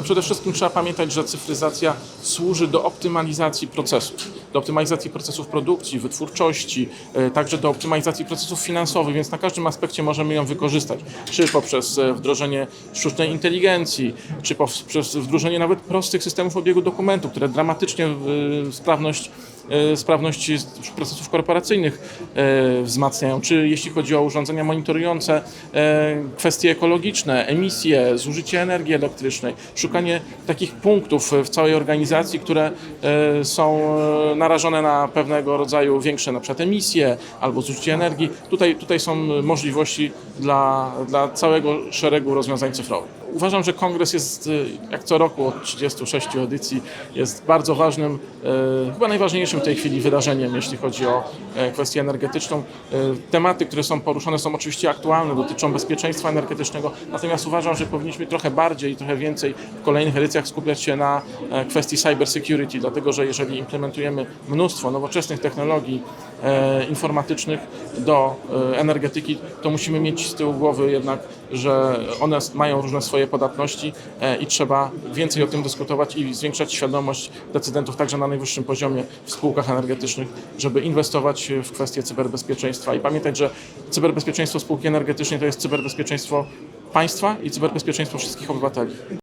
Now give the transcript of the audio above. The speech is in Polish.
No przede wszystkim trzeba pamiętać, że cyfryzacja służy do optymalizacji procesów, do optymalizacji procesów produkcji, wytwórczości, e, także do optymalizacji procesów finansowych, więc na każdym aspekcie możemy ją wykorzystać, czy poprzez e, wdrożenie sztucznej inteligencji, czy poprzez wdrożenie nawet prostych systemów obiegu dokumentów, które dramatycznie sprawność e, sprawność procesów korporacyjnych e, wzmacniają, czy jeśli chodzi o urządzenia monitorujące e, kwestie ekologiczne, emisje, zużycie energii elektrycznej, szukanie takich punktów w całej organizacji, które są narażone na pewnego rodzaju większe na przykład emisje albo zużycie energii. Tutaj, tutaj są możliwości dla, dla całego szeregu rozwiązań cyfrowych. Uważam, że kongres jest jak co roku od 36 edycji jest bardzo ważnym, chyba najważniejszym w tej chwili wydarzeniem, jeśli chodzi o e, kwestię energetyczną. E, Tematy, które są poruszane są oczywiście aktualne, dotyczą bezpieczeństwa energetycznego, natomiast uważam, że powinniśmy trochę bardziej, trochę więcej w kolejnych edycjach skupiać się na e, kwestii cyber security, dlatego że jeżeli implementujemy mnóstwo nowoczesnych technologii informatycznych do energetyki, to musimy mieć z tyłu głowy jednak, że one mają różne swoje podatności i trzeba więcej o tym dyskutować i zwiększać świadomość decydentów także na najwyższym poziomie w spółkach energetycznych, żeby inwestować w kwestie cyberbezpieczeństwa i pamiętać, że cyberbezpieczeństwo spółki energetycznej to jest cyberbezpieczeństwo państwa i cyberbezpieczeństwo wszystkich obywateli.